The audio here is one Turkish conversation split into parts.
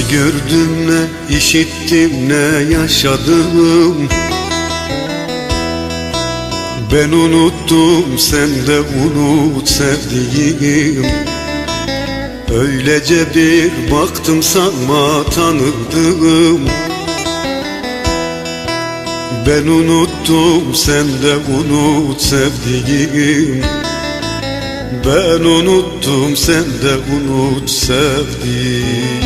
gördüm ne işittim ne yaşadım. Ben unuttum sen de unut sevdiğim. Öylece bir baktım sanma tanıdım Ben unuttum sen de unut sevdiğim. Ben unuttum sen de unut sevdiğim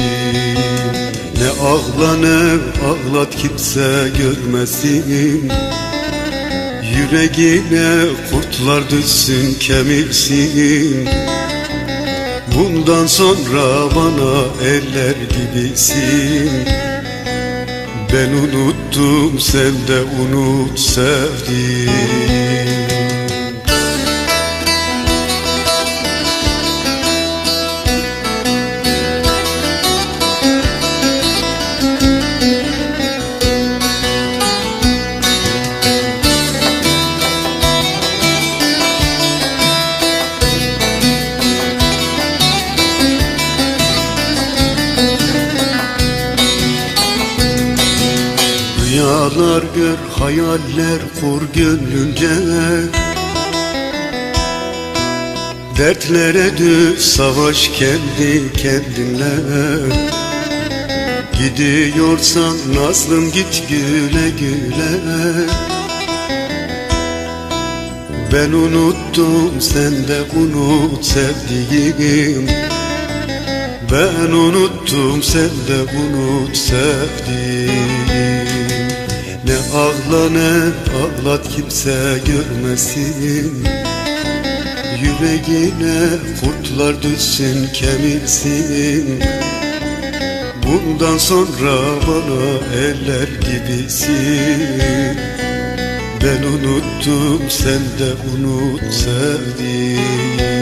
Ne ağla ne ağlat kimse görmesin. Yüreğine kurtlar düşsün kemirsin. Bundan sonra bana eller gibisin. Ben unuttum sen de unut sevdiğim Rüyalar gör, hayaller kur gönlünce. Dertlere düş, savaş kendi kendinle. Gidiyorsan nazlım git güle güle. Ben unuttum sen de unut sevdiğim. Ben unuttum sen de unut sevdiğim Ne ağla ne ağlat kimse görmesin. Yüreğine kurtlar düşsün kemirsin Bundan sonra bana eller gibisin. Ben unuttum sen de unut sevdiğim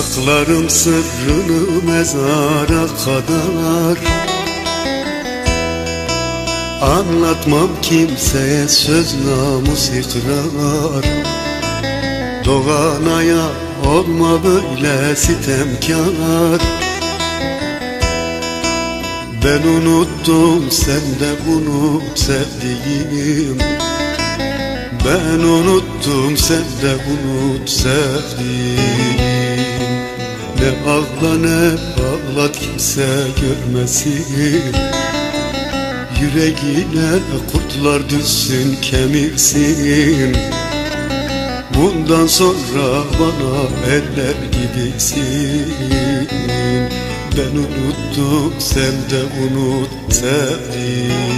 Saklarım sırrını mezara kadar Anlatmam kimseye söz namus ikrar Doğanaya olma böyle sitemkar Ben unuttum sen de unut sevdiğim. Ben unuttum sen de unut sevdiğim Ne ağla ne ağlat kimse görmesin. Yüreğine kurtlar düşsün kemirsin. Bundan sonra bana eller gibisin. Ben unuttum sen de unut sevdiğim